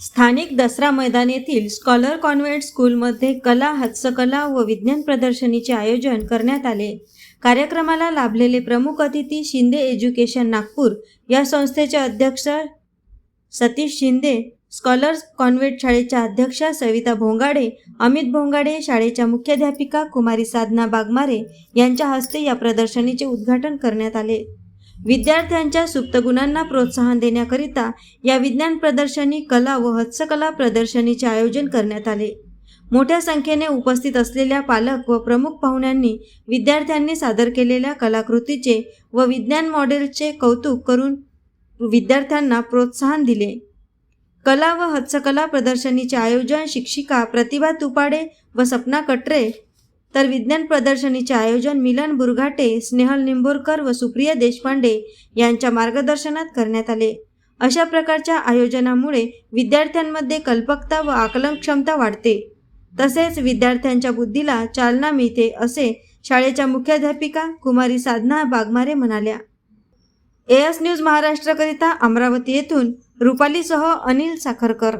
स्थानिक दसरा मैदान येथील स्कॉलर कॉन्व्हेंट स्कूलमध्ये कला हस्तकला व विज्ञान प्रदर्शनीचे आयोजन करण्यात आले. कार्यक्रमाला लाभलेले प्रमुख अतिथी शिंदे एज्युकेशन नागपूर. या संस्थेचे अध्यक्ष सतीश शिंदे स्कॉलर्स कॉन्व्हेंट शाळेच्या अध्यक्षा सविता भोंगाडे अमित भोंगाडे शाळेच्या मुख्याध्यापिका कुमारी साधना बागमारे यांच्या हस्ते या प्रदर्शनीचे उद्घाटन करण्यात आले. विद्यार्थ्यांच्या सुप्त गुणांना प्रोत्साहन देण्याकरिता या विज्ञान प्रदर्शनी कला व हस्तकला प्रदर्शनीचे आयोजन करण्यात आले. मोठ्या संख्येने उपस्थित असलेल्या पालक व प्रमुख पाहुण्यांनी विद्यार्थ्यांनी सादर केलेल्या कलाकृतीचे व विज्ञान मॉडेलचे कौतुक करून विद्यार्थ्यांना प्रोत्साहन दिले. कला व हस्तकला प्रदर्शनीचे आयोजन शिक्षिका प्रतिभा तुपाडे व सपना कटरे तर विज्ञान प्रदर्शनीचे आयोजन मिलन बुरघाटे स्नेहल निंबोरकर व सुप्रिया देशपांडे यांच्या मार्गदर्शनात करण्यात आले. अशा प्रकारच्या आयोजनामुळे विद्यार्थ्यांमध्ये कल्पकता व आकलन क्षमता वाढते. तसेच विद्यार्थ्यांच्या बुद्धीला चालना मिळते असे शाळेच्या मुख्याध्यापिका कुमारी साधना बागमारे म्हणाल्या. एएस न्यूज महाराष्ट्रकरिता अमरावती येथून रुपालीसह अनिल साखरकर.